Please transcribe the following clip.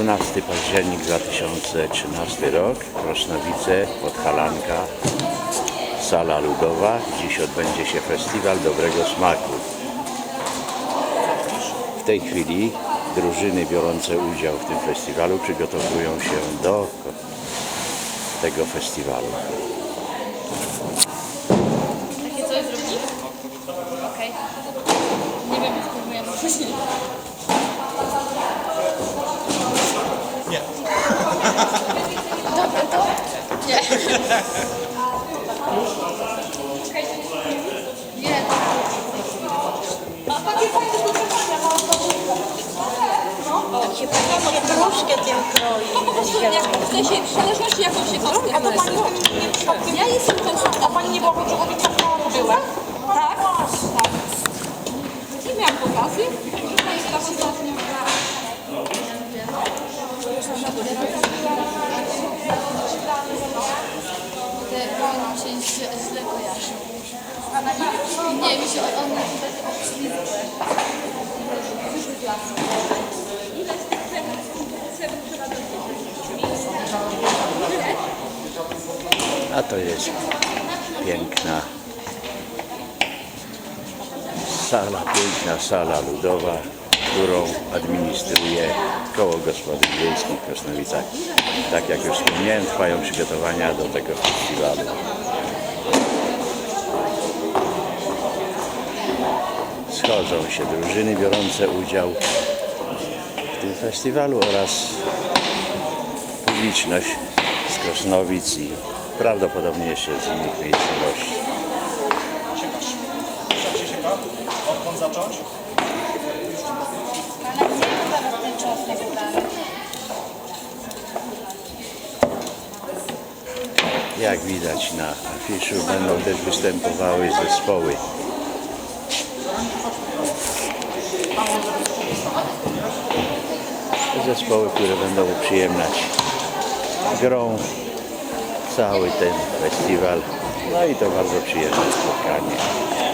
12 październik 2013 rok, Krosnowice, Podhalanka, Sala Ludowa. Dziś odbędzie się Festiwal Dobrego Smaku. W tej chwili drużyny biorące udział w tym festiwalu przygotowują się do tego festiwalu. Takie coś zrobić? Okej. Nie wiem, spróbujemy później. Dobre to? Nie. Nie. Się pani sobie troszkę tym kroi. Po prostu jak, w sensie, w zależności jaką się kostkę A to pani narysuje. Ja jestem konsultantem. A pani nie była potrzebowicza? Byłem? Tak? A to jest piękna sala, piękna sala ludowa, którą administruje Koło Gospodyń Wiejskich w Krasnowicach. Tak jak już wspomniałem, trwają przygotowania do tego festiwalu. Schodzą się drużyny biorące udział w tym festiwalu oraz publiczność z Krosnowic i prawdopodobnie jeszcze z innych miejscowości. Jak widać na afiszu będą też występowały zespoły. Zespoły, które będą uprzyjemniać grą cały ten festiwal. No i to bardzo przyjemne spotkanie.